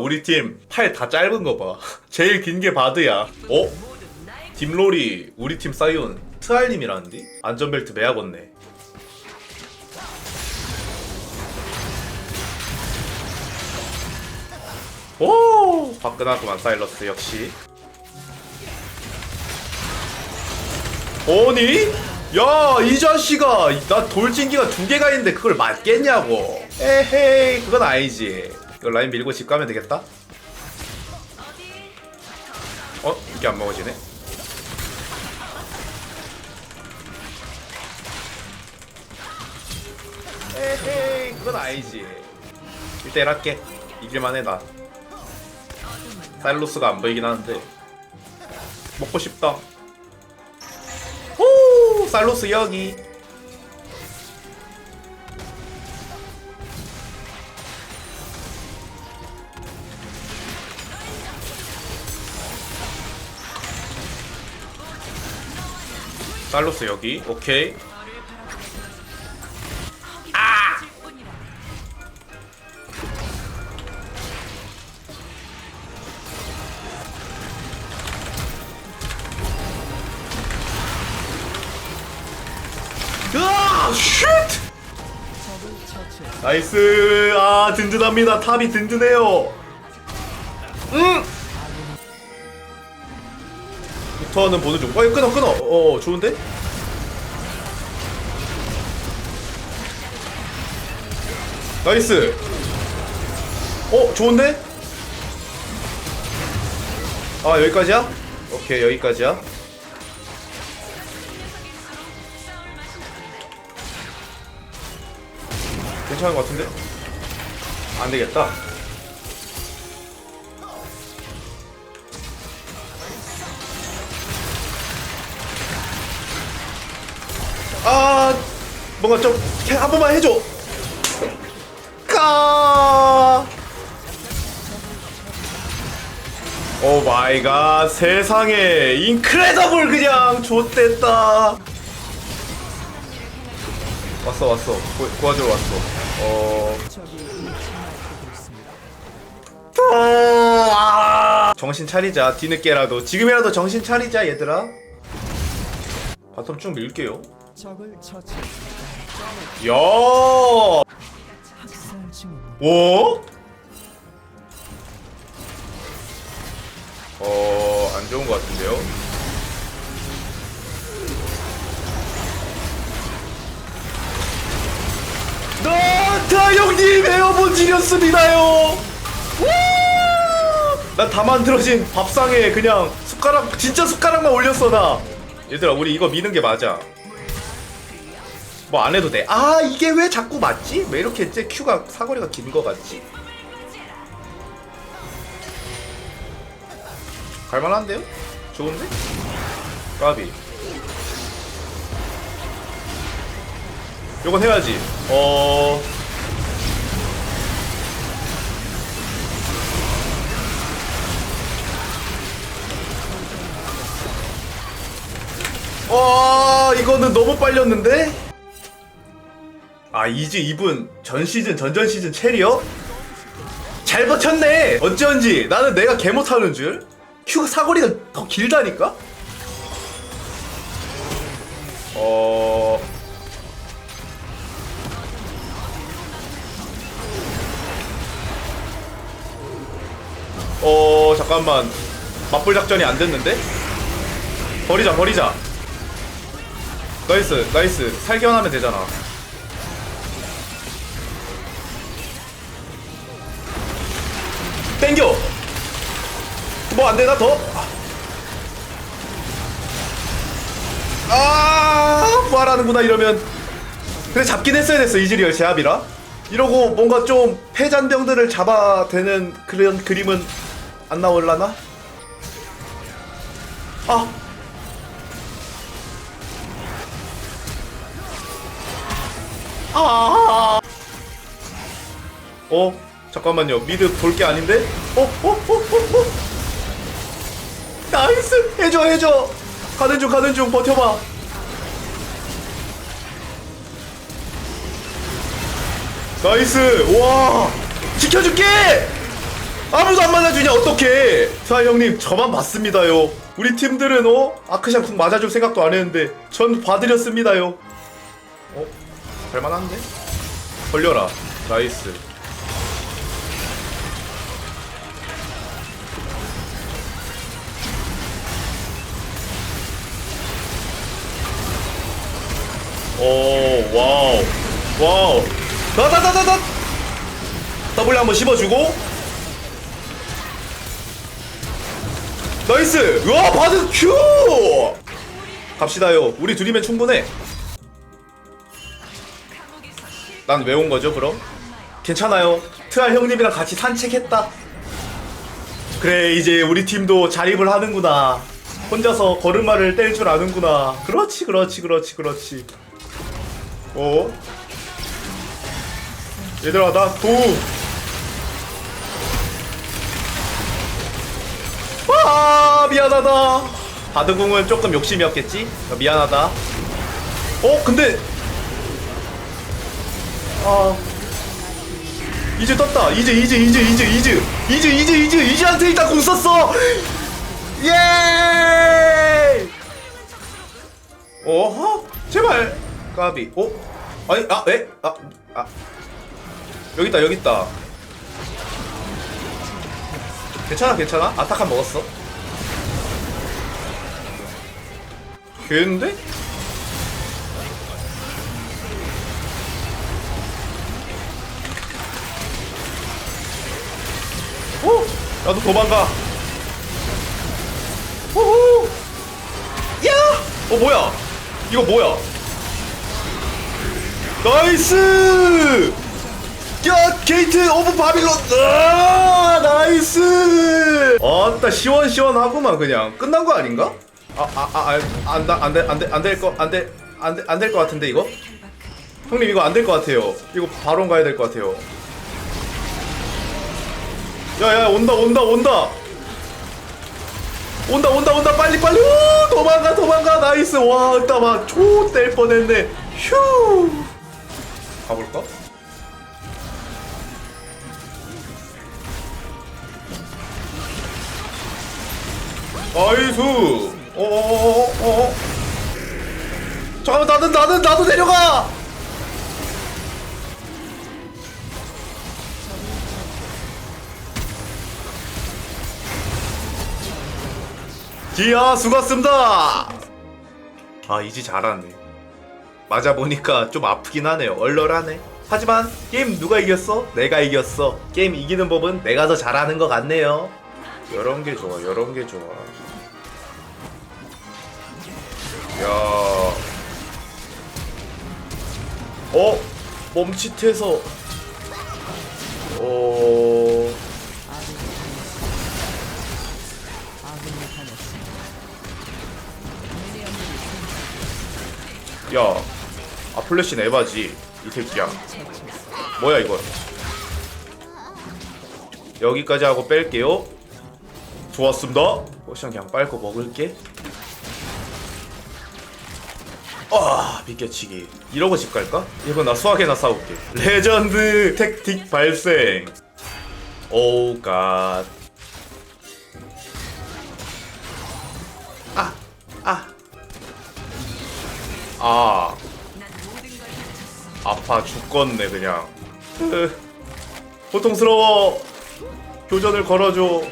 우리 팀 팔 다 짧은 거 봐. 제일 긴 게 바드야. 어? 딥롤이 우리 팀 사이온 트알님이라는데? 안전벨트 매야겠네. 오! 화끈하구만 사일러스 역시. 아니? 야, 이 자식아, 나 돌진기가 두 개가 있는데 그걸 맞겠냐고. 에헤이, 그건 아니지. 이거 라인 밀고 집 가면 되겠다. 어? 이게 안 먹어지네? 에헤이, 그건 아니지. 1대1 할게. 이길만 해, 나. 사일로스가 안 보이긴 하는데. 먹고 싶다. 오, 살로스 여기. 살로스 여기. 오케이. 으아! 쉣! 나이스 아 든든합니다 탑이 든든해요 응 부터는 보는 중 어, 이거 끊어 끊어 어 좋은데? 나이스 어 좋은데? 아 여기까지야? 오케이 여기까지야 괜찮은 것 같은데? 안 되겠다. 아, 뭔가 좀, 한 번만 해줘! 까! 오 마이 갓, 세상에, 인크레더블 그냥, 좆됐다. 왔어, 왔어. 구, 구하러 왔어. 어. 아, 정신 차리자 뒤늦게라도 지금이라도 정신 차리자 얘들아 바텀 쭉 밀게요 적을 처치 야 학살 중입니다. 뭐? 어, 안 좋은 것 같은데요? 나타 형님 에어본 지렸습니다요! 난다 만들어진 밥상에 그냥 숟가락, 진짜 숟가락만 올렸어, 나! 얘들아, 우리 이거 미는 게 맞아. 뭐 안 해도 돼. 아 이게 왜 자꾸 맞지? 왜 이렇게 제 큐가 사거리가 긴 거 같지? 갈만한데요? 좋은데? 까비. 요건 해야지. 어. 와 이거는 너무 빨렸는데? 아 이즈 이분 전 시즌 전전 시즌 체리어? 잘 버텼네! 어쩐지 나는 내가 개 못하는 줄? 큐가 사거리가 더 길다니까? 어... 어 잠깐만. 맞불 작전이 안 됐는데? 버리자 버리자. 나이스 나이스. 살견하면 되잖아 땡겨 뭐 안되나 더? 아 부활하는구나 이러면 근데 잡긴 했어야 됐어 이즈리얼 제압이라 이러고 뭔가 좀 패잔병들을 잡아대는 그런 그림은 안 나올라나? 아 아. 어? 잠깐만요. 미드 볼 게 아닌데? 어? 어? 어? 어? 어? 나이스! 해줘, 해줘! 가는 중, 가는 중, 버텨봐. 나이스! 와! 지켜줄게! 아무도 안 맞아주냐 어떡해 자 형님 저만 봤습니다요 우리 팀들은 어? 아크샹 쿵 맞아줄 생각도 안 했는데 전 봐드렸습니다요 어? 할만한데? 걸려라 나이스 와우. 나나나나나 W 한번 씹어주고. 나이스. 와 바드 큐. 갑시다요. 우리 둘이면 충분해. 난 왜 온 거죠 그럼? 괜찮아요. 트알 형님이랑 같이 산책했다. 그래 이제 우리 팀도 자립을 하는구나. 혼자서 걸음마를 뗄 줄 아는구나. 그렇지 그렇지 그렇지 그렇지. 어? 얘들아 나 도움 아 미안하다. 바드궁은 조금 욕심이었겠지? 어, 미안하다. 어 근데. 아. 이제 떴다. 이제 이제 이제 이제 이제. 이제 이제 이제 이제한테 일단 공 썼어. 예! 어허? 제발. 까비. 어? 아니 아 에? 아, 아 여기 있다 여기 있다. 괜찮아 괜찮아? 아타칸 먹었어? 걔인데? 어? 나도 도망가. 호호! 야! 어 뭐야? 이거 뭐야? 나이스 야 게이트 오브 바빌론. 아 나이스. 아따 시원시원하구만 그냥. 끝난 거 아닌가? 아아아안안돼안돼안될거안돼안돼안될 것 같은데 이거? 형님 이거 안 될 것 같아요. 이거 바로 가야 될 것 같아요. 야야 온다 온다 온다. 온다 온다 온다. 빨리 빨리. 오 도망가 도망가. 나이스. 와 이따 막초뗄 뻔했네. 휴. 가볼까? 나이스. 어어어어 잠깐만 나는 나는 나도 내려가! 기야 수고했습니다. 아 이지 잘하네. 맞아 보니까 좀 아프긴 하네요. 얼얼하네. 하지만 게임 누가 이겼어? 내가 이겼어. 게임 이기는 법은 내가 더 잘하는 것 같네요. 이런 게 좋아 이런 게 좋아 야 어? 멈칫해서 어... 야, 아 플래시 에바지 이 새끼야. 뭐야 이거? 여기까지 하고 뺄게요. 좋았습니다. 포션 그냥 빨고 먹을게. 아, 비껴치기. 이러고 집 갈까? 이거 나 수학에나 싸울게. 레전드 택틱 발생. 오 갓. 아, 아. 아 아파 죽겠네 그냥 으, 고통스러워 교전을 걸어줘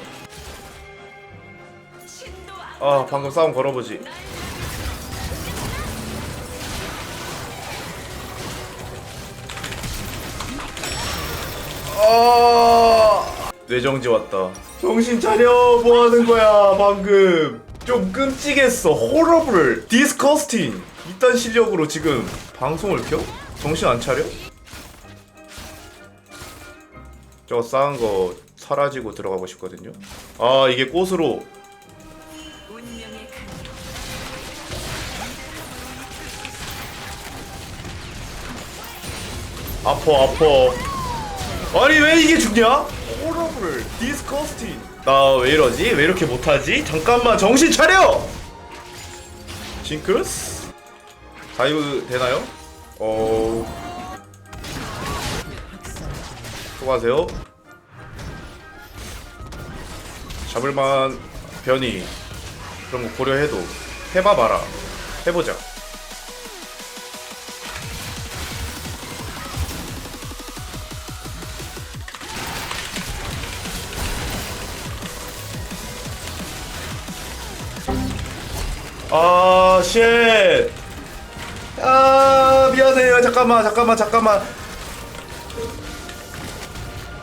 아 방금 싸움 걸어보지 아. 뇌정지 왔다. 정신 차려. 뭐 하는 거야 방금. 좀 끔찍했어. 호러블 디스커스팅 이딴 실력으로 지금 방송을 켜? 정신 안 차려? 저거 쌓은 거 사라지고 들어가고 싶거든요. 아 이게 꽃으로. 아퍼 아퍼 아니 왜 이게 죽냐? 호러블 디스커스팅 나 왜 이러지? 왜 이렇게 못하지? 잠깐만 정신 차려! 징크스? 다이브 되나요? 어... 수고하세요 잡을만 변이 그런 거 고려해도 해봐봐라 해보자 아, 쉣. 아, 미안해요. 잠깐만, 잠깐만, 잠깐만.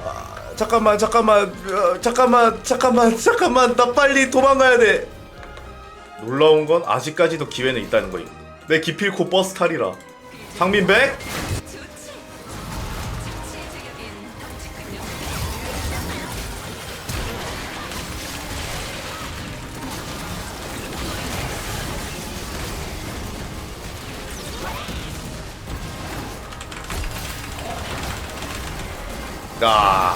아, 잠깐만, 잠깐만, 어, 잠깐만, 잠깐만, 잠깐만. 나 빨리 도망가야 돼. 놀라운 건 아직까지도 기회는 있다는 거임. 내 기필코 버스 탈이라. 상민백? 아,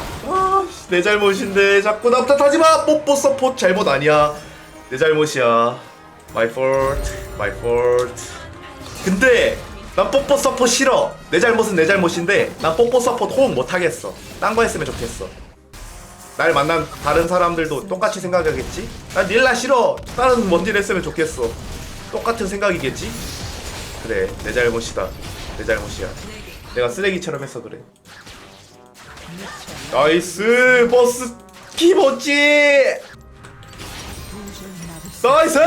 내 잘못인데 자꾸 나 탓하지 마. 뽀뽀 서포트 잘못 아니야. 내 잘못이야. My fault, my fault. 근데 난 뽀뽀 서포트 싫어. 내 잘못은 내 잘못인데 난 뽀뽀 서포트 호응 못 하겠어. 딴 거 했으면 좋겠어. 날 만난 다른 사람들도 똑같이 생각하겠지? 난 닐라 싫어. 다른 뭔일 했으면 좋겠어. 똑같은 생각이겠지? 그래, 내 잘못이다. 내 잘못이야. 내가 쓰레기처럼 해서 그래. 나이스 버스 키모찌! 나이스!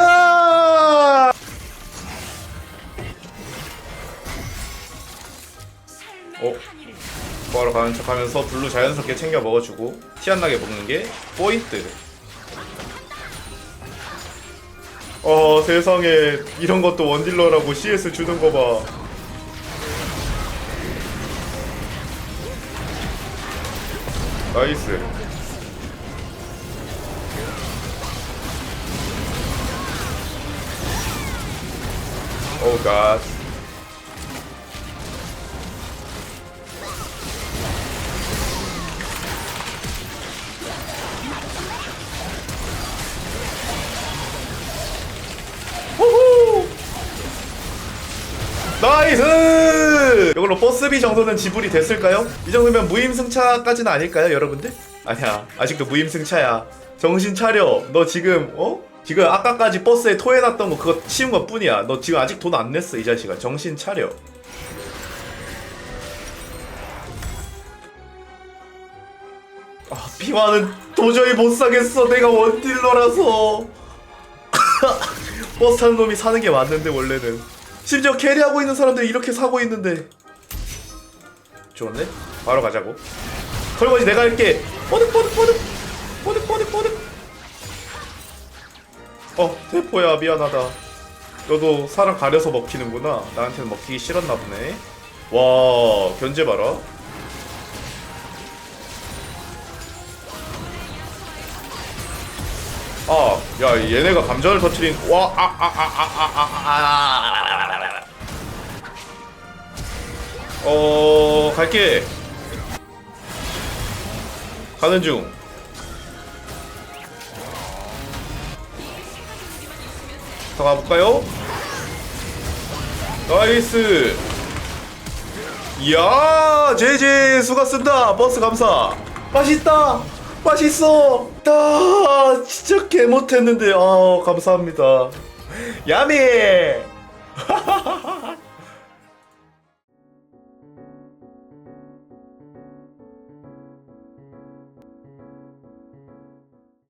어? 뭐하러 가는 척 하면서 블루 자연스럽게 챙겨 먹어주고 티 안 나게 먹는 게 포인트. 어 세상에. 이런 것도 원딜러라고 CS 주는 거봐 나이스 오 갓. 호호! 나이스! 이걸로 버스비 정도는 지불이 됐을까요? 이 정도면 무임승차까지는 아닐까요, 여러분들? 아니야, 아직도 무임승차야. 정신 차려. 너 지금, 어? 지금 아까까지 버스에 토해놨던 거 그거 치운 것 뿐이야. 너 지금 아직 돈 안 냈어, 이 자식아. 정신 차려. 아, 비와는 도저히 못 사겠어. 내가 원딜러라서. 버스 타는 놈이 사는 게 맞는데, 원래는. 심지어 캐리하고 있는 사람들이 이렇게 사고 있는데. 좋은데? 바로 가자고. 설거지 내가 할게. 뽀득 뽀득 뽀득. 뽀득 뽀득 뽀득. 어, 대포야 미안하다. 너도 사람 가려서 먹히는구나. 나한테는 먹히기 싫었나 보네. 와, 견제 봐라. 아, 야, 얘네가 감전을 터트린. 와, 아, 아, 아, 아, 아, 아, 아, 아. 어, 갈게. 가는 중. 더 가볼까요? 나이스. 이야, 제제 수가 쓴다. 버스 감사. 맛있다. 맛있어. 아, 진짜 개 못했는데. 아, 감사합니다. 야미.